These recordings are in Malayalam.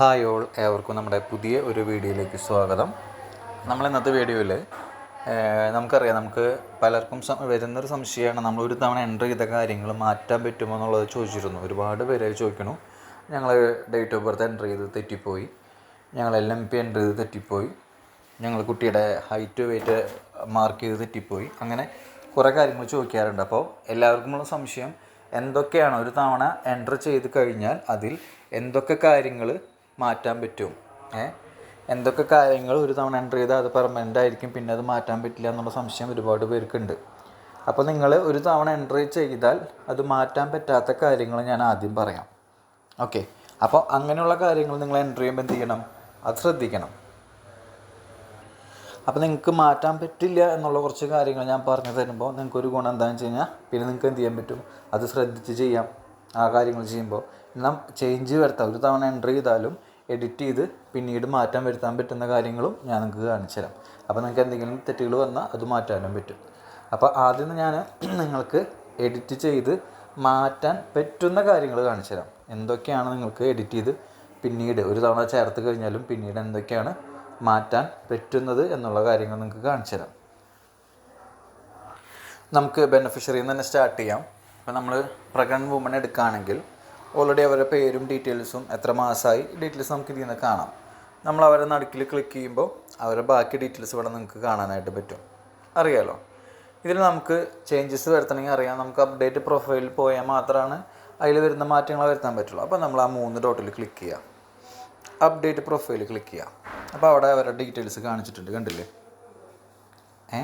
ഹായ് ഓൾ ഏവർക്കും നമ്മുടെ പുതിയ ഒരു വീഡിയോയിലേക്ക് സ്വാഗതം. നമ്മൾ ഇന്നത്തെ വീഡിയോയിൽ നമുക്കറിയാം നമുക്ക് പലർക്കും വരുന്നൊരു സംശയമാണ് നമ്മൾ ഒരു തവണ എന്റർ ചെയ്ത കാര്യങ്ങൾ മാറ്റാൻ പറ്റുമോ എന്നുള്ളത് ചോദിച്ചിരുന്നു. ഒരുപാട് പേര് ചോദിക്കണു. ഞങ്ങൾ ഡേറ്റ് ഓഫ് ബർത്ത് എന്റർ ചെയ്ത് തെറ്റിപ്പോയി. ഞങ്ങൾ എൽ എം പി എന്റർ ചെയ്ത് തെറ്റിപ്പോയി. ഞങ്ങൾ കുട്ടിയുടെ ഹൈറ്റ് വെയിറ്റ് മാർക്ക് ചെയ്ത് തെറ്റിപ്പോയി. അങ്ങനെ കുറേ കാര്യങ്ങൾ ചോദിക്കാറുണ്ട്. അപ്പോൾ എല്ലാവർക്കുമുള്ള സംശയം എന്തൊക്കെയാണ് ഒരു തവണ എന്റർ ചെയ്ത് കഴിഞ്ഞാൽ അതിൽ എന്തൊക്കെ കാര്യങ്ങൾ മാറ്റാൻ പറ്റും. എന്തൊക്കെ കാര്യങ്ങൾ ഒരു തവണ എന്റർ ചെയ്താൽ അത് പെർമനന്റ് ആയിരിക്കും പിന്നെ അത് മാറ്റാൻ പറ്റില്ല എന്നുള്ള സംശയം ഒരുപാട് പേർക്കുണ്ട്. അപ്പോൾ നിങ്ങൾ ഒരു തവണ എന്റർ ചെയ്താൽ അത് മാറ്റാൻ പറ്റാത്ത കാര്യങ്ങൾ ഞാൻ ആദ്യം പറയാം. ഓക്കെ അപ്പോൾ അങ്ങനെയുള്ള കാര്യങ്ങൾ നിങ്ങൾ എന്റർ ചെയ്യുമ്പോൾ എന്ത് ചെയ്യണം? അത് ശ്രദ്ധിക്കണം. അപ്പോൾ നിങ്ങൾക്ക് മാറ്റാൻ പറ്റില്ല എന്നുള്ള കുറച്ച് കാര്യങ്ങൾ ഞാൻ പറഞ്ഞു തരുമ്പോൾ നിങ്ങൾക്ക് ഒരു ഗുണം എന്താണെന്ന് വെച്ച് കഴിഞ്ഞാൽ പിന്നെ നിങ്ങൾക്ക് എന്ത് ചെയ്യാൻ പറ്റും? അത് ശ്രദ്ധിച്ച് ചെയ്യാം. ആ കാര്യങ്ങൾ ചെയ്യുമ്പോൾ. എന്നാൽ ചേഞ്ച് വരുത്താം. ഒരു തവണ എന്റർ ചെയ്താലും എഡിറ്റ് ചെയ്ത് പിന്നീട് മാറ്റാൻ വരുത്താൻ പറ്റുന്ന കാര്യങ്ങളും ഞാൻ നിങ്ങൾക്ക് കാണിച്ചു തരാം. അപ്പോൾ നിങ്ങൾക്ക് എന്തെങ്കിലും തെറ്റുകൾ വന്നാൽ അത് മാറ്റാനും പറ്റും. അപ്പോൾ ആദ്യം ഞാൻ നിങ്ങൾക്ക് എഡിറ്റ് ചെയ്ത് മാറ്റാൻ പറ്റുന്ന കാര്യങ്ങൾ കാണിച്ചു തരാം. എന്തൊക്കെയാണ് നിങ്ങൾക്ക് എഡിറ്റ് ചെയ്ത് പിന്നീട് ഒരു തവണ ചേർത്ത് കഴിഞ്ഞാലും പിന്നീട് എന്തൊക്കെയാണ് മാറ്റാൻ പറ്റുന്നത് എന്നുള്ള കാര്യങ്ങൾ നിങ്ങൾക്ക് കാണിച്ചു തരാം. നമുക്ക് ബെനിഫിഷ്യറിയിൽ നിന്ന് തന്നെ സ്റ്റാർട്ട് ചെയ്യാം. അപ്പോൾ നമ്മൾ പ്രഗ്നന്റ് വുമൺ എടുക്കുകയാണെങ്കിൽ ഓൾറെഡി അവരുടെ പേരും ഡീറ്റെയിൽസും എത്ര മാസമായി ഡീറ്റെയിൽസ് നമുക്ക് ഇതിൽ നിന്ന് കാണാം. നമ്മൾ അവരെ നടുക്കിൽ ക്ലിക്ക് ചെയ്യുമ്പോൾ അവരുടെ ബാക്കി ഡീറ്റെയിൽസ് ഇവിടെ നിങ്ങൾക്ക് കാണാനായിട്ട് പറ്റും. അറിയാലോ? ഇതിൽ നമുക്ക് ചേഞ്ചസ് വരുത്തണമെങ്കിൽ അറിയാം. നമുക്ക് അപ്ഡേറ്റ് പ്രൊഫൈലിൽ പോയാൽ മാത്രമാണ് അതിൽ വരുന്ന മാറ്റങ്ങൾ വരുത്താൻ പറ്റുള്ളൂ. അപ്പോൾ നമ്മൾ ആ മൂന്ന് ഡോട്ടിൽ ക്ലിക്ക് ചെയ്യാം അപ്ഡേറ്റ് പ്രൊഫൈൽ ക്ലിക്ക് ചെയ്യാം അപ്പോൾ അവിടെ അവരുടെ ഡീറ്റെയിൽസ് കാണിച്ചിട്ടുണ്ട്. കണ്ടില്ലേ? ഏ?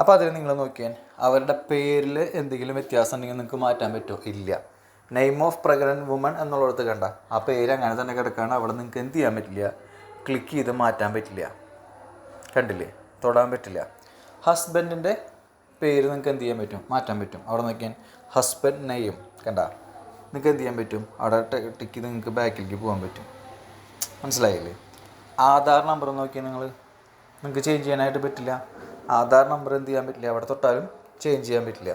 അപ്പോൾ അതിൽ നിങ്ങൾ നോക്കിയാൽ അവരുടെ പേരിൽ എന്തെങ്കിലും വ്യത്യാസം ഉണ്ടെങ്കിൽ നിങ്ങൾക്ക് മാറ്റാൻ പറ്റുമോ? ഇല്ല. നെയിം ഓഫ് പ്രഗ്നന്റ് വുമൺ എന്നുള്ളടത്ത് കണ്ട. ആ പേര് അങ്ങനെ തന്നെ കിടക്കുകയാണ് അവിടെ നിങ്ങൾക്ക് എന്ത് ചെയ്യാൻ പറ്റില്ല? ക്ലിക്ക് ചെയ്ത് മാറ്റാൻ പറ്റില്ല. കണ്ടില്ലേ? തൊടാൻ പറ്റില്ല. ഹസ്ബൻഡിന്റെ പേര് നിങ്ങൾക്ക് എന്ത് ചെയ്യാൻ പറ്റും? മാറ്റാൻ പറ്റും. അവിടെ നോക്കിയാൽ ഹസ്ബൻഡ് നെയ്യും കണ്ട? നിങ്ങൾക്ക് എന്ത് ചെയ്യാൻ പറ്റും? അവിടെ ടിക്ക് നിങ്ങൾക്ക് ബാക്കിലേക്ക് പോകാൻ പറ്റും. മനസ്സിലായില്ലേ? ആധാർ നമ്പർ നോക്കിയാൽ നിങ്ങൾ നിങ്ങൾക്ക് ചേഞ്ച് ചെയ്യാനായിട്ട് പറ്റില്ല. ആധാർ നമ്പർ എന്ത് ചെയ്യാൻ പറ്റില്ല? അവിടെ തൊട്ടാലും ചേഞ്ച് ചെയ്യാൻ പറ്റില്ല.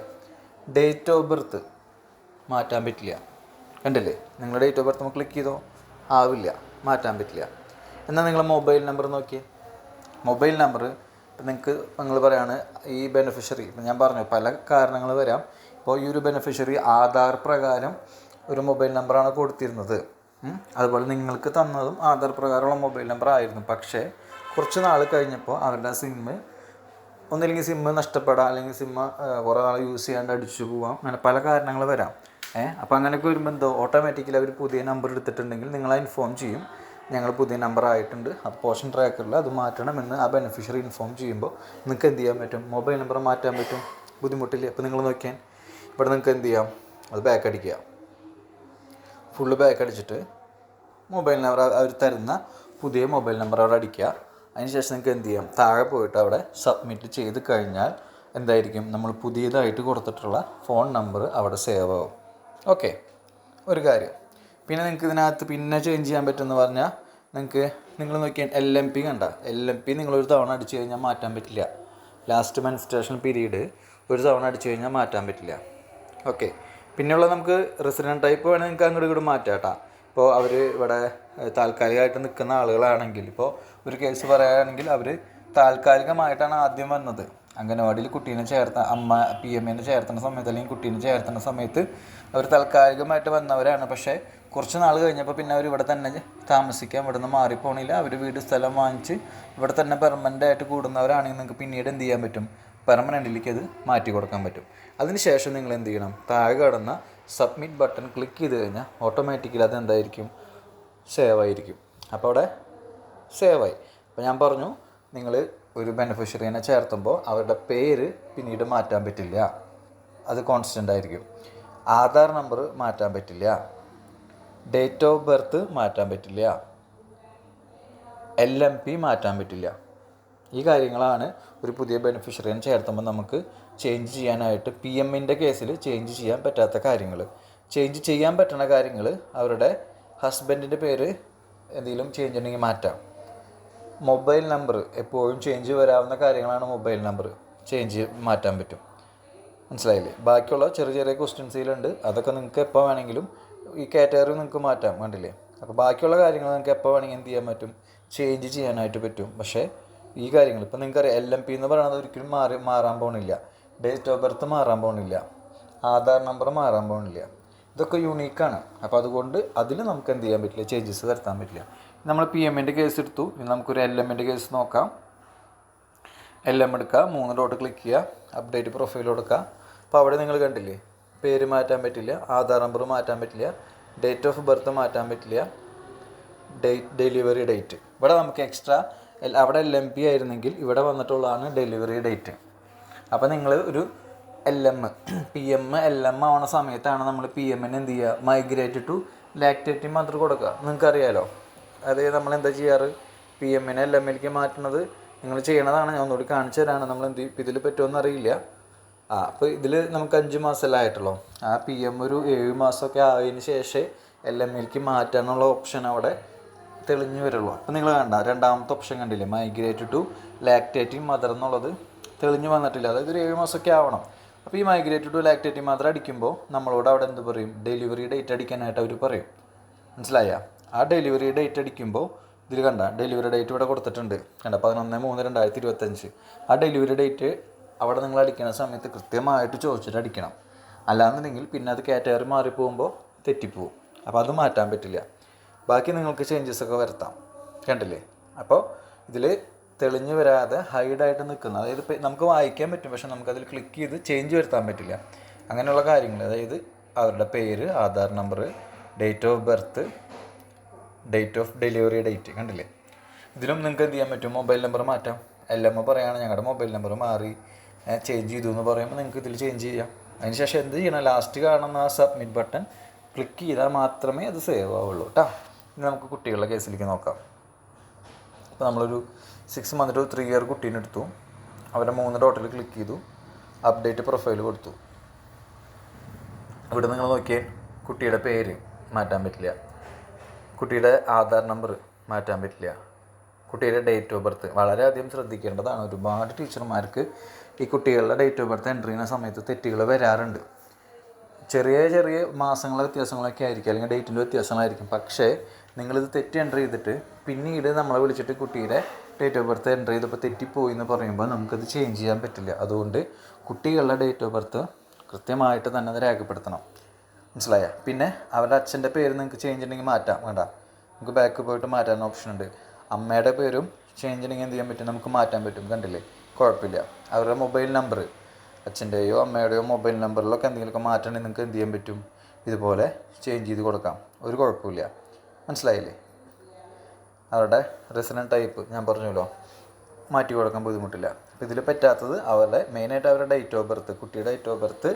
ഡേറ്റ് ഓഫ് ബർത്ത് മാറ്റാൻ പറ്റില്ല. കണ്ടില്ലേ? നിങ്ങളുടെ ഡേറ്റ് ഓഫ് ബർത്ത് നമ്മൾ ക്ലിക്ക് ചെയ്തോ? ആവില്ല. മാറ്റാൻ പറ്റില്ല. എന്നാൽ നിങ്ങൾ മൊബൈൽ നമ്പർ നോക്കിയേ? മൊബൈൽ നമ്പർ ഇപ്പം നിങ്ങൾക്ക് നിങ്ങൾ പറയാണ് ഈ ബെനിഫിഷ്യറി ഇപ്പം ഞാൻ പറഞ്ഞു പല കാരണങ്ങൾ വരാം. ഇപ്പോൾ ഈ ഒരു ബെനിഫിഷ്യറി ആധാർ പ്രകാരം ഒരു മൊബൈൽ നമ്പറാണ് കൊടുത്തിരുന്നത്. അതുപോലെ നിങ്ങൾക്ക് തന്നതും ആധാർ പ്രകാരമുള്ള മൊബൈൽ നമ്പർ ആയിരുന്നു. പക്ഷേ കുറച്ച് നാൾ കഴിഞ്ഞപ്പോൾ അവരുടെ സിമ്മ് ഒന്നില്ലെങ്കിൽ സിമ്മ് നഷ്ടപ്പെടാം. അല്ലെങ്കിൽ സിമ്മ് കുറേ നാൾ യൂസ് ചെയ്യാണ്ട് അടിച്ചു പോവാം. അങ്ങനെ പല കാരണങ്ങൾ വരാം. ഏഹ് അപ്പോൾ അങ്ങനെയൊക്കെ വരുമ്പോൾ എന്തോ ഓട്ടോമാറ്റിക്കലി അവർ പുതിയ നമ്പർ എടുത്തിട്ടുണ്ടെങ്കിൽ നിങ്ങളെ ഇൻഫോം ചെയ്യും. ഞങ്ങൾ പുതിയ നമ്പർ ആയിട്ടുണ്ട്. അപ്പോൾ പോഷൻ ട്രാക്കറിൽ അത് മാറ്റണമെന്ന് ആ ബെനിഫിഷ്യറി ഇൻഫോം ചെയ്യുമ്പോൾ നിങ്ങൾക്ക് എന്ത് ചെയ്യാൻ പറ്റും? മൊബൈൽ നമ്പർ മാറ്റാൻ പറ്റും? ബുദ്ധിമുട്ടില്ല? അപ്പോൾ നിങ്ങൾ നോക്കിയാൽ ഇവിടെ നിങ്ങൾക്ക് എന്ത് ചെയ്യാം? അത് ബാക്ക് അടിക്കുക. ഫുള്ള് ബാക്ക് അടിച്ചിട്ട് മൊബൈൽ നമ്പർ അവർ തരുന്ന പുതിയ മൊബൈൽ നമ്പർ അവിടെ അടിക്കുക. അതിനുശേഷം നിങ്ങൾക്ക് എന്ത് ചെയ്യാം? താഴെ പോയിട്ട് അവിടെ സബ്മിറ്റ് ചെയ്ത് കഴിഞ്ഞാൽ എന്തായിരിക്കും? നമ്മൾ പുതിയതായിട്ട് കൊടുത്തിട്ടുള്ള ഫോൺ നമ്പർ അവിടെ സേവ് ആവും. ഓക്കെ. ഒരു കാര്യം. പിന്നെ നിങ്ങൾക്ക് ഇതിനകത്ത് പിന്നെ ചേഞ്ച് ചെയ്യാൻ പറ്റുമെന്ന് പറഞ്ഞാൽ നിങ്ങൾക്ക് നിങ്ങൾ നോക്കിയാൽ എൽ എം പി കണ്ട? എൽ എം പി നിങ്ങൾ ഒരു തവണ അടിച്ചു കഴിഞ്ഞാൽ മാറ്റാൻ പറ്റില്ല. ലാസ്റ്റ് മെൻസ്ട്രേഷൻ പീരീഡ് ഒരു തവണ അടിച്ചു കഴിഞ്ഞാൽ മാറ്റാൻ പറ്റില്ല. ഓക്കെ. പിന്നെയുള്ള നമുക്ക് റെസിഡന്റ് ടൈപ്പ് വേണമെങ്കിൽ നിങ്ങൾക്ക് അങ്ങോട്ട് ഇങ്ങോട്ട് മാറ്റാം കേട്ടോ. ഇപ്പോൾ അവർ ഇവിടെ താൽക്കാലികമായിട്ട് നിൽക്കുന്ന ആളുകളാണെങ്കിൽ ഇപ്പോൾ ഒരു കേസ് പറയുകയാണെങ്കിൽ അവർ താൽക്കാലികമായിട്ടാണ് ആദ്യം വന്നത്. അംഗനവാടിയിൽ കുട്ടീനെ ചേർത്ത അമ്മ പി എം എനെ ചേർത്തുന്ന സമയത്ത് അല്ലെങ്കിൽ കുട്ടീനെ ചേർത്തുന്ന സമയത്ത് അവർ താൽക്കാലികമായിട്ട് വന്നവരാണ്. പക്ഷേ കുറച്ച് നാൾ കഴിഞ്ഞപ്പോൾ പിന്നെ അവർ ഇവിടെ തന്നെ താമസിക്കാൻ ഇവിടെ നിന്ന് മാറിപ്പോണില്ല. അവർ വീട് സ്ഥലം വാങ്ങിച്ച് ഇവിടെ തന്നെ പെർമനന്റ് ആയിട്ട് കൂടുന്നവരാണെങ്കിൽ നിങ്ങൾക്ക് പിന്നീട് എന്ത് ചെയ്യാൻ പറ്റും? പെർമനന്റിലേക്ക് അത് മാറ്റി കൊടുക്കാൻ പറ്റും. അതിനുശേഷം നിങ്ങൾ എന്ത് ചെയ്യണം? താഴെ കടന്ന സബ്മിറ്റ് ബട്ടൺ ക്ലിക്ക് ചെയ്ത് കഴിഞ്ഞാൽ ഓട്ടോമാറ്റിക്കലി അത് എന്തായിരിക്കും? സേവ് ആയിരിക്കും. അപ്പോൾ അവിടെ സേവായി അപ്പോൾ ഞാൻ പറഞ്ഞു നിങ്ങൾ ഒരു ബെനിഫിഷ്യറിനെ ചേർത്തുമ്പോൾ അവരുടെ പേര് പിന്നീട് മാറ്റാൻ പറ്റില്ല. അത് കോൺസ്റ്റന്റ് ആയിരിക്കും. ആധാർ നമ്പർ മാറ്റാൻ പറ്റില്ല. ഡേറ്റ് ഓഫ് ബർത്ത് മാറ്റാൻ പറ്റില്ല. എൽ എം പി മാറ്റാൻ പറ്റില്ല. ഈ കാര്യങ്ങളാണ് ഒരു പുതിയ ബെനിഫിഷ്യറിയെ ചേർത്തുമ്പോൾ നമുക്ക് ചേഞ്ച് ചെയ്യാനായിട്ട് പി എമ്മിന്റെ കേസിൽ ചേഞ്ച് ചെയ്യാൻ പറ്റാത്ത കാര്യങ്ങൾ ചേഞ്ച് ചെയ്യാൻ പറ്റുന്ന കാര്യങ്ങൾ അവരുടെ ഹസ്ബൻഡിന്റെ പേര് എന്തെങ്കിലും ചേഞ്ച് ഉണ്ടെങ്കിൽ മാറ്റാം. മൊബൈൽ നമ്പർ എപ്പോഴും ചേഞ്ച് വരാവുന്ന കാര്യങ്ങളാണ് മൊബൈൽ നമ്പർ. ചേഞ്ച് മാറ്റാൻ പറ്റും. മനസ്സിലായില്ലേ? ബാക്കിയുള്ള ചെറിയ ചെറിയ ക്വസ്റ്റ്യൻസിലുണ്ട് അതൊക്കെ നിങ്ങൾക്ക് എപ്പോൾ വേണമെങ്കിലും ഈ കാറ്റഗറി നിങ്ങൾക്ക് മാറ്റാം. കണ്ടില്ലേ? അപ്പോൾ ബാക്കിയുള്ള കാര്യങ്ങൾ നിങ്ങൾക്ക് എപ്പോൾ വേണമെങ്കിൽ എന്ത് ചെയ്യാൻ പറ്റും? ചേഞ്ച് ചെയ്യാനായിട്ട് പറ്റും. പക്ഷേ ഈ കാര്യങ്ങൾ ഇപ്പം നിങ്ങൾക്കറിയാം. എൽ എം പി എന്ന് പറയുന്നത് ഒരിക്കലും മാറി മാറാൻ പോകണില്ല ഡേറ്റ് ഓഫ് ബർത്ത് മാറാൻ പോകണില്ല ആധാർ നമ്പർ മാറാൻ പോകണില്ല ഇതൊക്കെ യൂണീക്കാണ് അപ്പോൾ അതുകൊണ്ട് അതിൽ നമുക്ക് എന്ത് ചെയ്യാൻ പറ്റില്ല? ചേഞ്ചസ് വരുത്താൻ പറ്റില്ല. നമ്മൾ പി എമ്മിന്റെ കേസ് എടുത്തു. ഇനി നമുക്കൊരു എൽ എമ്മിന്റെ കേസ് നോക്കാം. എൽ എം എടുക്കുക. മൂന്ന് ഡോട്ട് ക്ലിക്ക് ചെയ്യുക. അപ്ഡേറ്റ് പ്രൊഫൈൽ കൊടുക്കുക. അപ്പോൾ അവിടെ നിങ്ങൾ കണ്ടില്ലേ? പേര് മാറ്റാൻ പറ്റില്ല. ആധാർ നമ്പർ മാറ്റാൻ പറ്റില്ല. ഡേറ്റ് ഓഫ് ബർത്ത് മാറ്റാൻ പറ്റില്ല. ഡേറ്റ് ഡെലിവറി ഡേറ്റ് ഇവിടെ നമുക്ക് എക്സ്ട്രാ അവിടെ എൽ എം പി ആയിരുന്നെങ്കിൽ ഇവിടെ വന്നിട്ടുള്ളതാണ് ഡെലിവറി ഡേറ്റ് അപ്പോൾ നിങ്ങൾ ഒരു L M P M L M ആവണ സമയത്താണ് നമ്മൾ പി എമ്മിന് എന്ത് ചെയ്യുക? മൈഗ്രേറ്റ് ടു ലാക്ടേറ്റീവ് മാത്രം കൊടുക്കുക. നിങ്ങൾക്കറിയാലോ? അതായത് നമ്മൾ എന്താ ചെയ്യാറ് പി എമ്മിനെ എൽ എം എൽക്ക് മാറ്റുന്നത് നിങ്ങൾ ചെയ്യണതാണ്. ഞാൻ ഒന്നുകൂടി കാണിച്ചു തരാണ്. നമ്മൾ എന്ത് ഇതിൽ പറ്റുമെന്ന് അറിയില്ല. ആ അപ്പോൾ ഇതിൽ നമുക്ക് അഞ്ച് മാസമല്ലേ ആയിട്ടുള്ളൂ. ആ പി എം ഒരു ഏഴ് മാസമൊക്കെ ആയതിന് ശേഷം എൽ എം എമ്മിലേക്ക് മാറ്റാനുള്ള ഓപ്ഷൻ അവിടെ തെളിഞ്ഞു വരുള്ളൂ. അപ്പോൾ നിങ്ങൾ കണ്ട രണ്ടാമത്തെ ഓപ്ഷൻ കണ്ടില്ലേ? മൈഗ്രേറ്റ് ടു ലാക്ടേറ്റിംഗ് മദർ എന്നുള്ളത് തെളിഞ്ഞു വന്നിട്ടില്ല. അതായത് ഒരു ഏഴ് മാസമൊക്കെ ആവണം. അപ്പോൾ ഈ മൈഗ്രേറ്റ് ടു ലാക്ടേറ്റിംഗ് മദർ അടിക്കുമ്പോൾ നമ്മളോട് അവിടെ എന്ത് പറയും? ഡെലിവറി ഡേറ്റ് അടിക്കാനായിട്ട് അവർ പറയും. മനസ്സിലായ? ആ ഡെലിവറി ഡേറ്റ് അടിക്കുമ്പോൾ ഇതിൽ കണ്ട ഡെലിവറി ഡേറ്റ് ഇവിടെ കൊടുത്തിട്ടുണ്ട്. കണ്ട? പതിനൊന്ന് മൂന്ന് രണ്ടായിരത്തി ഇരുപത്തഞ്ച്. ആ ഡെലിവറി ഡേറ്റ് അവിടെ നിങ്ങൾ അടിക്കുന്ന സമയത്ത് കൃത്യമായിട്ട് ചോദിച്ചിട്ട് അടിക്കണം. അല്ലാന്നുണ്ടെങ്കിൽ പിന്നെ അത് കാറ്റഗറി മാറിപ്പോകുമ്പോൾ തെറ്റിപ്പോവും. അപ്പോൾ അത് മാറ്റാൻ പറ്റില്ല. ബാക്കി നിങ്ങൾക്ക് ചേഞ്ചസ് ഒക്കെ വരുത്താം. കണ്ടില്ലേ? അപ്പോൾ ഇതിൽ തെളിഞ്ഞു വരാതെ ഹൈഡായിട്ട് നിൽക്കുന്ന അതായത് നമുക്ക് വായിക്കാൻ പറ്റും പക്ഷെ നമുക്കതിൽ ക്ലിക്ക് ചെയ്ത് ചേഞ്ച് വരുത്താൻ പറ്റില്ല. അങ്ങനെയുള്ള കാര്യങ്ങൾ അതായത് അവരുടെ പേര് Aadhaar number date of birth date of delivery date കണ്ടില്ലേ? ഇതിലും നിങ്ങൾക്ക് എന്ത് ചെയ്യാൻ പറ്റും? മൊബൈൽ നമ്പർ മാറ്റാം. എല്ലാം എം പറയുകയാണ് ഞങ്ങളുടെ മൊബൈൽ നമ്പർ മാറി ചേഞ്ച് ചെയ്തു എന്ന് പറയുമ്പോൾ നിങ്ങൾക്ക് ഇതിൽ ചേഞ്ച് ചെയ്യാം. അതിനുശേഷം എന്ത് ചെയ്യണം? ലാസ്റ്റ് കാണുന്ന ആ സബ്മിറ്റ് ബട്ടൺ ക്ലിക്ക് ചെയ്താൽ മാത്രമേ അത് സേവ് ആവുള്ളൂ കേട്ടോ ഇനി നമുക്ക് കുട്ടികളുടെ കേസിലേക്ക് നോക്കാം. അപ്പോൾ നമ്മളൊരു six month to three year കുട്ടീനെ എടുത്തു. അവരെ മൂന്ന് ഡോട്ടിൽ ക്ലിക്ക് ചെയ്തു. അപ്ഡേറ്റ് പ്രൊഫൈൽ കൊടുത്തു. ഇവിടെ നിങ്ങൾ നോക്കിയാൽ കുട്ടിയുടെ പേര് മാറ്റാൻ പറ്റില്ല. കുട്ടിയുടെ ആധാർ നമ്പർ മാറ്റാൻ പറ്റില്ല. കുട്ടിയുടെ ഡേറ്റ് ഓഫ് ബർത്ത് വളരെയധികം ശ്രദ്ധിക്കേണ്ടതാണ്. ഒരുപാട് ടീച്ചർമാർക്ക് ഈ കുട്ടികളുടെ ഡേറ്റ് ഓഫ് ബർത്ത് എന്റർ ചെയ്യുന്ന സമയത്ത് തെറ്റുകൾ വരാറുണ്ട്. ചെറിയ ചെറിയ മാസങ്ങളെ വ്യത്യാസങ്ങളൊക്കെ ആയിരിക്കും അല്ലെങ്കിൽ ഡേറ്റിന്റെ വ്യത്യാസങ്ങളായിരിക്കും. പക്ഷേ നിങ്ങളിത് തെറ്റ് എന്റർ ചെയ്തിട്ട് പിന്നീട് നമ്മളെ വിളിച്ചിട്ട് കുട്ടിയുടെ ഡേറ്റ് ഓഫ് ബർത്ത് എന്റർ ചെയ്തപ്പോൾ തെറ്റിപ്പോയി എന്ന് പറയുമ്പോൾ നമുക്കത് ചേഞ്ച് ചെയ്യാൻ പറ്റില്ല. അതുകൊണ്ട് കുട്ടികളുടെ ഡേറ്റ് ഓഫ് ബർത്ത് കൃത്യമായിട്ട് തന്നെ അത് രേഖപ്പെടുത്തണം. മനസ്സിലായ? പിന്നെ അവരുടെ അച്ഛന്റെ പേര് നിങ്ങൾക്ക് ചേഞ്ച് ഉണ്ടെങ്കിൽ മാറ്റാം വേണ്ട. നമുക്ക് ബാക്ക് പോയിട്ട് മാറ്റാൻ ഓപ്ഷൻ ഉണ്ട്. അമ്മയുടെ പേരും ചേഞ്ച് ഉണ്ടെങ്കിൽ എന്ത് ചെയ്യാൻ പറ്റും? നമുക്ക് മാറ്റാൻ പറ്റും കണ്ടില്ലേ? കുഴപ്പമില്ല. അവരുടെ മൊബൈൽ നമ്പർ അച്ഛന്റെയോ അമ്മയുടെയോ മൊബൈൽ നമ്പറിലൊക്കെ എന്തെങ്കിലുമൊക്കെ മാറ്റണമെങ്കിൽ നിങ്ങൾക്ക് എന്ത് ചെയ്യാൻ പറ്റും? ഇതുപോലെ ചേഞ്ച് ചെയ്ത് കൊടുക്കാം. ഒരു കുഴപ്പമില്ല. മനസ്സിലായില്ലേ? അവരുടെ റെസിഡന്റ് ടൈപ്പ് ഞാൻ പറഞ്ഞല്ലോ. മാറ്റി കൊടുക്കാൻ ബുദ്ധിമുട്ടില്ല. അപ്പോൾ ഇതിൽ പറ്റാത്തത് അവരുടെ മെയിനായിട്ട് അവരുടെ ഡേറ്റ് ഓഫ് ബർത്ത് കുട്ടിയുടെ date of birth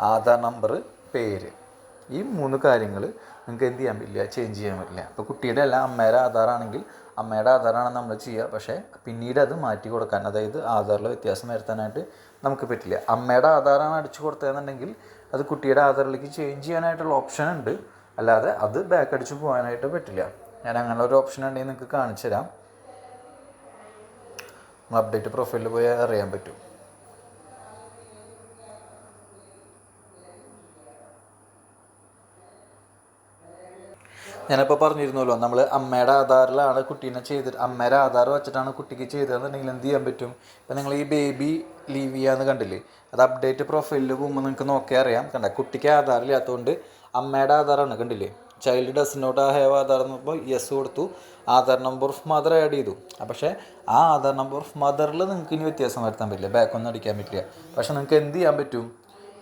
Aadhaar number പേര്. ഈ മൂന്ന് കാര്യങ്ങൾ നിങ്ങൾക്ക് എന്ത് ചെയ്യാൻ പറ്റില്ല ചേഞ്ച് ചെയ്യാൻ പറ്റില്ല. അപ്പോൾ കുട്ടിയുടെ അല്ല അമ്മയുടെ ആധാറാണെങ്കിൽ അമ്മയുടെ ആധാറാണ് നമ്മൾ ചെയ്യുക. പക്ഷേ പിന്നീട് അത് മാറ്റി കൊടുക്കാൻ അതായത് ആധാറിൽ വ്യത്യാസം വരുത്താനായിട്ട് നമുക്ക് പറ്റില്ല. അമ്മയുടെ ആധാറാണ് അടിച്ചു കൊടുത്തതെന്നുണ്ടെങ്കിൽ അത് കുട്ടിയുടെ ആധാറിലേക്ക് ചേഞ്ച് ചെയ്യാനായിട്ടുള്ള ഓപ്ഷൻ ഉണ്ട്. അല്ലാതെ അത് ബാക്ക് അടിച്ച് പോകാനായിട്ട് പറ്റില്ല. ഞാൻ അങ്ങനെ ഒരു ഓപ്ഷൻ ഉണ്ടെങ്കിൽ നിങ്ങൾക്ക് കാണിച്ചു തരാം അപ്ഡേറ്റ് പ്രൊഫൈലിൽ പോയാൽ അറിയാൻ പറ്റും. ഞാനിപ്പോൾ പറഞ്ഞിരുന്നല്ലോ നമ്മൾ അമ്മയുടെ ആധാറിലാണ് കുട്ടീനെ ചെയ്തിട്ട് അമ്മയുടെ ആധാർ വെച്ചിട്ടാണ് കുട്ടിക്ക് ചെയ്തതെന്നുണ്ടെങ്കിൽ എന്ത് ചെയ്യാൻ പറ്റും? ഇപ്പം നിങ്ങൾ ഈ ബേബി ലീവ് ചെയ്യാന്ന് കണ്ടില്ലേ അത് അപ്ഡേറ്റ് പ്രൊഫൈലിൽ പോകുമ്പോൾ നിങ്ങൾക്ക് നോക്കിയാൽ അറിയാം. കണ്ട കുട്ടിക്ക് ആധാറില്ലാത്തതുകൊണ്ട് അമ്മയുടെ ആധാറാണ് കണ്ടില്ലേ? Child does not have Aadhaar എന്ന് പറയുമ്പോൾ യെസ് കൊടുത്തു Aadhaar number of mother add ചെയ്തു. പക്ഷേ ആ ആധാർ നമ്പർ ഓഫ് മദറിൽ നിങ്ങൾക്ക് ഇനി വ്യത്യാസം വരുത്താൻ പറ്റില്ല ബാക്കൊന്നും അടിക്കാൻ പറ്റില്ല. പക്ഷേ നിങ്ങൾക്ക് എന്ത് ചെയ്യാൻ പറ്റും?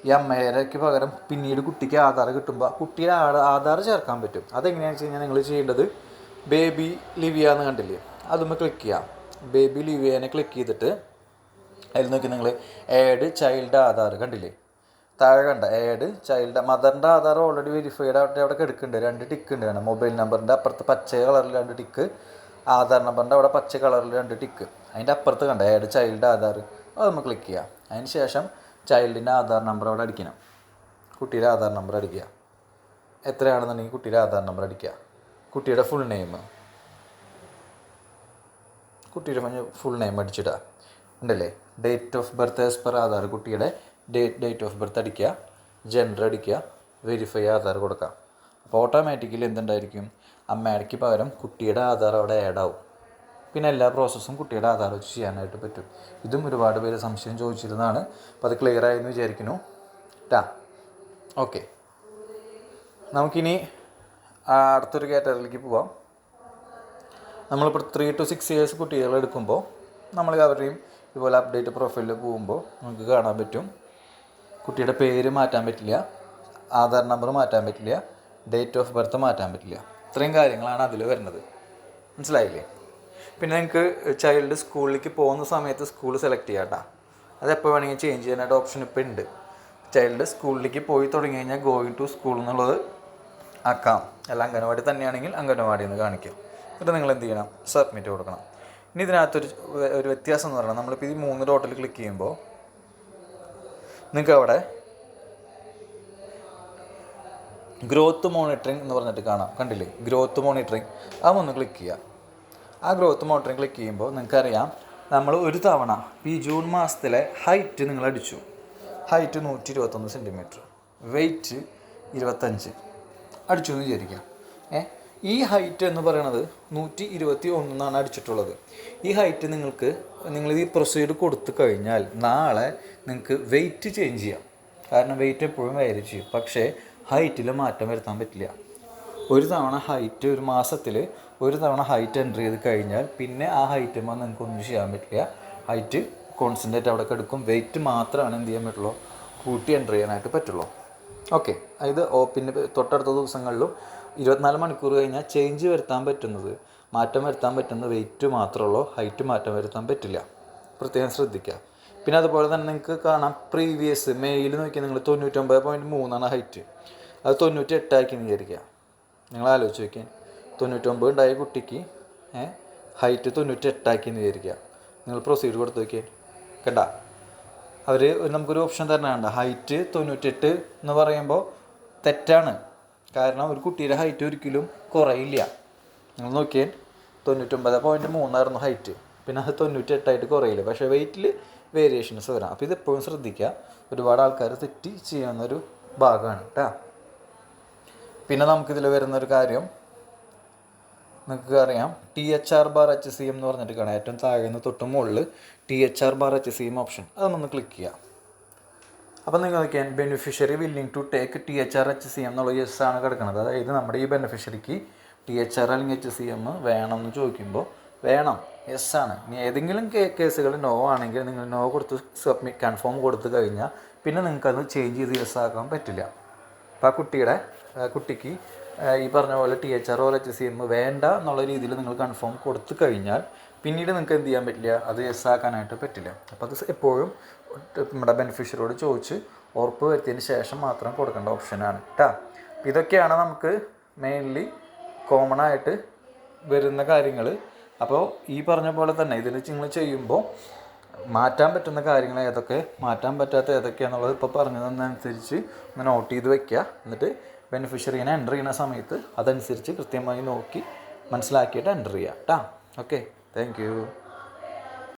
ഈ അമ്മേരയ്ക്ക് പകരം പിന്നീട് കുട്ടിക്ക് ആധാർ കിട്ടുമ്പോൾ കുട്ടിയുടെ ആധാർ ചേർക്കാൻ പറ്റും. അതെങ്ങനെയാണെന്ന് വെച്ച് കഴിഞ്ഞാൽ നിങ്ങൾ ചെയ്യേണ്ടത്? ബേബി ലിവിയ എന്ന് കണ്ടില്ലേ? അതൊന്ന് ക്ലിക്ക് ചെയ്യാം. ബേബി ലിവിയനെ ക്ലിക്ക് ചെയ്തിട്ട് അതിൽ നോക്കി നിങ്ങൾ ആഡ് ചൈൽഡ് ആധാർ കണ്ടില്ലേ? താഴെ കണ്ട ആഡ് ചൈൽഡ് മദറിന്റെ ആധാർ ഓൾറെഡി വെരിഫൈഡ് ആയിട്ട് അവിടെ എടുക്കുന്നുണ്ട് രണ്ട് ടിക്ക് ഉണ്ട് വേണം മൊബൈൽ നമ്പറിന്റെ അപ്പുറത്ത് പച്ച കളറിൽ രണ്ട് ടിക്ക് ആധാർ നമ്പറിന്റെ അവിടെ പച്ച കളറിൽ രണ്ട് ടിക്ക് അതിന്റെ അപ്പുറത്ത് കണ്ട ആഡ് ചൈൽഡ് ആധാർ. അത് നമ്മൾ ക്ലിക്ക് ചെയ്യാം. അതിന് ശേഷം ചൈൽഡിന്റെ ആധാർ നമ്പർ അവിടെ അടിക്കണം. കുട്ടിയുടെ ആധാർ നമ്പർ അടിക്കുക. എത്രയാണെന്നുണ്ടെങ്കിൽ കുട്ടിയുടെ ആധാർ നമ്പർ അടിക്കുക. കുട്ടിയുടെ ഫുൾ നെയിം കുട്ടിയുടെ ഫുൾ നെയിം അടിച്ചിടുക. ഉണ്ടല്ലേ? Date of birth as per Aadhaar കുട്ടിയുടെ ഡേറ്റ് ഡേറ്റ് ഓഫ് ബർത്ത് അടിക്കുക. ജെൻഡർ അടിക്കുക. വെരിഫൈ ആധാർ കൊടുക്കുക. അപ്പോൾ ഓട്ടോമാറ്റിക്കലി എന്തുണ്ടായിരിക്കും? അമ്മയ്ക്ക് പകരം കുട്ടിയുടെ ആധാർ അവിടെ ആഡ് ആവും. പിന്നെ എല്ലാ പ്രോസസ്സും കുട്ടിയുടെ ആധാർ വെച്ച് ചെയ്യാനായിട്ട് പറ്റും. ഇതും ഒരുപാട് പേര് സംശയം ചോദിച്ചിരുന്നതാണ്. അപ്പോൾ അത് ക്ലിയർ ആയെന്ന് വിചാരിക്കുന്നു. ടാ ഓക്കെ നമുക്കിനി അടുത്തൊരു കാറ്റഗറിയിലേക്ക് പോവാം. നമ്മളിപ്പോൾ ത്രീ ടു സിക്സ് ഇയേഴ്സ് കുട്ടികൾ എടുക്കുമ്പോൾ നമ്മൾ അവരുടെയും ഇതുപോലെ അപ്ഡേറ്റ് പ്രൊഫൈലിൽ പോകുമ്പോൾ നമുക്ക് കാണാൻ പറ്റും. കുട്ടിയുടെ പേര് മാറ്റാൻ പറ്റില്ല. ആധാർ നമ്പർ മാറ്റാൻ പറ്റില്ല. ഡേറ്റ് ഓഫ് ബർത്ത് മാറ്റാൻ പറ്റില്ല. ഇത്രയും കാര്യങ്ങളാണ് അതിൽ വരുന്നത്. മനസ്സിലായില്ലേ? പിന്നെ നിങ്ങൾക്ക് ചൈൽഡ് സ്കൂളിലേക്ക് പോകുന്ന സമയത്ത് സ്കൂൾ സെലക്ട് ചെയ്യാം കേട്ടോ അതെപ്പോൾ വേണമെങ്കിൽ ചേഞ്ച് ചെയ്യാനായിട്ട് ഓപ്ഷൻ ഇപ്പോൾ ഉണ്ട് ചൈൽഡ് സ്കൂളിലേക്ക് പോയി തുടങ്ങി കഴിഞ്ഞാൽ ഗോയിങ് ടു സ്കൂൾ എന്നുള്ളത് ആക്കാം. അല്ല അംഗനവാടി തന്നെയാണെങ്കിൽ അംഗനവാടി എന്ന് കാണിക്കും. എന്നിട്ട് നിങ്ങൾ എന്ത് ചെയ്യണം? സബ്മിറ്റ് കൊടുക്കണം. ഇനി ഇതിനകത്തൊരു ഒരു വ്യത്യാസം എന്ന് പറയുന്നത് നമ്മളിപ്പോൾ ഈ മൂന്ന് ഡോട്ടിൽ ക്ലിക്ക് ചെയ്യുമ്പോൾ നിങ്ങൾക്ക് അവിടെ ഗ്രോത്ത് മോണിറ്ററിംഗ് എന്ന് പറഞ്ഞിട്ട് കാണാം. കണ്ടില്ലേ? ഗ്രോത്ത് മോണിറ്ററിംഗ് അതൊന്ന് ക്ലിക്ക് ചെയ്യുക ആ ഗ്രോത്ത് മോട്ടറിൽ ക്ലിക്ക് ചെയ്യുമ്പോൾ നിങ്ങൾക്കറിയാം നമ്മൾ ഒരു തവണ ഈ ജൂൺ മാസത്തിലെ ഹൈറ്റ് നിങ്ങൾ അടിച്ചു. ഹൈറ്റ് നൂറ്റി ഇരുപത്തൊന്ന് സെന്റിമീറ്റർ വെയിറ്റ് ഇരുപത്തഞ്ച്. അടിച്ചു എന്ന് വിചാരിക്കാം. ഏ? ഈ ഹൈറ്റ് എന്ന് പറയുന്നത് നൂറ്റി ഇരുപത്തി ഒന്നാണ് അടിച്ചിട്ടുള്ളത്. ഈ ഹൈറ്റ് നിങ്ങൾക്ക് നിങ്ങൾ ഈ പ്രൊസീഡ് കൊടുത്തു കഴിഞ്ഞാൽ നാളെ നിങ്ങൾക്ക് വെയിറ്റ് ചേഞ്ച് ചെയ്യാം. കാരണം വെയിറ്റ് എപ്പോഴും വേരി ചെയ്യും. പക്ഷേ ഹൈറ്റിൽ മാറ്റം വരുത്താൻ പറ്റില്ല. ഒരു തവണ ഹൈറ്റ് ഒരു മാസത്തിൽ ഒരു തവണ ഹൈറ്റ് എന്റർ ചെയ്ത് കഴിഞ്ഞാൽ പിന്നെ ആ ഹൈറ്റ് ഹൈറ്റുമ്പോൾ നിങ്ങൾക്ക് ഒന്നും ചെയ്യാൻ പറ്റില്ല. ഹൈറ്റ് കോൺസെൻട്രേറ്റ് അവിടെ കിടക്കും വെയിറ്റ് മാത്രമാണ് എന്ത് ചെയ്യാൻ പറ്റുള്ളൂ? കൂട്ടി എന്റർ ചെയ്യാനായിട്ട് പറ്റുള്ളൂ. ഓക്കെ ഇത് പിന്നെ തൊട്ടടുത്ത ദിവസങ്ങളിലും ഇരുപത്തിനാല് മണിക്കൂർ കഴിഞ്ഞാൽ ചേഞ്ച് വരുത്താൻ പറ്റുന്നത് മാറ്റം വരുത്താൻ പറ്റുന്നത് വെയിറ്റ് മാത്രമേ ഉള്ളൂ. ഹൈറ്റ് മാറ്റം വരുത്താൻ പറ്റില്ല. പ്രത്യേകം ശ്രദ്ധിക്കുക. പിന്നെ അതുപോലെ തന്നെ നിങ്ങൾക്ക് കാണാം പ്രീവിയസ് മെയിൽ നോക്കിയാൽ നിങ്ങൾ തൊണ്ണൂറ്റൊമ്പത് പോയിന്റ് മൂന്നാണ് ഹൈറ്റ് അത് തൊണ്ണൂറ്റി എട്ടാക്കി വിചാരിക്കുക. നിങ്ങൾ ആലോചിച്ച് നോക്കിയാൽ തൊണ്ണൂറ്റൊമ്പത് ഉണ്ടായ കുട്ടിക്ക് ഹൈറ്റ് തൊണ്ണൂറ്റി എട്ടാക്കി വിചാരിക്കുക. നിങ്ങൾ പ്രൊസീഡ് കൊടുത്ത് നോക്കിയേ. കണ്ട? അവർ നമുക്കൊരു ഓപ്ഷൻ തരണുണ്ട് ഹൈറ്റ് തൊണ്ണൂറ്റെട്ട് എന്ന് പറയുമ്പോൾ തെറ്റാണ്. കാരണം ഒരു കുട്ടിയുടെ ഹൈറ്റ് ഒരിക്കലും കുറയില്ല. നിങ്ങൾ നോക്കിയേ. തൊണ്ണൂറ്റൊമ്പത് പോയിന്റ് മൂന്നായിരുന്നു ഹൈറ്റ് പിന്നെ അത് തൊണ്ണൂറ്റെട്ടായിട്ട് കുറയില്ല. പക്ഷേ വെയിറ്റിൽ വേരിയേഷൻസ് വരാം. അപ്പോൾ ഇത് എപ്പോഴും ശ്രദ്ധിക്കുക. ഒരുപാട് ആൾക്കാർ തെറ്റി ചെയ്യുന്നൊരു ഭാഗമാണ് കേട്ടോ. പിന്നെ നമുക്കിതിൽ വരുന്നൊരു കാര്യം. നിങ്ങൾക്ക് അറിയാം. T H R bar H C M എന്ന് പറഞ്ഞിട്ട് കാണാം ഏറ്റവും താഴെ തൊട്ട് മുകളിൽ T H R bar H C M option അതൊന്നൊന്ന് click ചെയ്യാം. അപ്പോൾ നിങ്ങൾ നോക്കിയാൽ beneficiary willing to take T H R H C M എന്നുള്ള യെസ് ആണ് കിടക്കുന്നത്. അതായത് നമ്മുടെ ഈ ബെനിഫിഷ്യറിക്ക് ടി എച്ച് ആർ അല്ലെങ്കിൽ എച്ച് സി എം വേണം എന്ന് ചോദിക്കുമ്പോൾ വേണം. യെസ് ആണ്. ഇനി ഏതെങ്കിലും കേസുകൾ നോ ആണെങ്കിൽ നിങ്ങൾ നോ കൊടുത്ത് സബ്മിറ്റ് കൺഫേം കൊടുത്ത് കഴിഞ്ഞാൽ പിന്നെ നിങ്ങൾക്കത് ചേഞ്ച് ചെയ്ത് യെസ് ആക്കാൻ പറ്റില്ല. അപ്പോൾ ആ കുട്ടിയുടെ കുട്ടിക്ക് ഈ പറഞ്ഞ പോലെ T H R or H C M വേണ്ട എന്നുള്ള രീതിയിൽ നിങ്ങൾ കൺഫേം കൊടുത്തു കഴിഞ്ഞാൽ പിന്നീട് നിങ്ങൾക്ക് എന്ത് ചെയ്യാൻ പറ്റില്ല? അത് യെസ് ആക്കാനായിട്ട് പറ്റില്ല. അപ്പോൾ അത് എപ്പോഴും നമ്മുടെ ബെനിഫിഷ്യറിയോട് ചോദിച്ച് ഉറപ്പ് വരുത്തിയതിന് ശേഷം മാത്രം കൊടുക്കേണ്ട ഓപ്ഷനാണ് കേട്ടോ ഇതൊക്കെയാണ് നമുക്ക് മെയിൻലി കോമൺ ആയിട്ട് വരുന്ന കാര്യങ്ങൾ അപ്പോൾ ഈ പറഞ്ഞ പോലെ തന്നെ ഇതിൽ നിങ്ങൾ ചെയ്യുമ്പോൾ മാറ്റാൻ പറ്റുന്ന കാര്യങ്ങൾ ഏതൊക്കെ? മാറ്റാൻ പറ്റാത്ത ഏതൊക്കെയാണെന്നുള്ളത് ഇപ്പോൾ പറഞ്ഞു തന്നതനുസരിച്ച് ഒന്ന് നോട്ട് ചെയ്ത് വെക്കുക എന്നിട്ട് ബെനിഫിഷ്യറീനെ എന്റർ ചെയ്യുന്ന സമയത്ത് അതനുസരിച്ച് കൃത്യമായി നോക്കി മനസ്സിലാക്കിയിട്ട് എന്റർ ചെയ്യുക കേട്ടോ ഓക്കെ താങ്ക്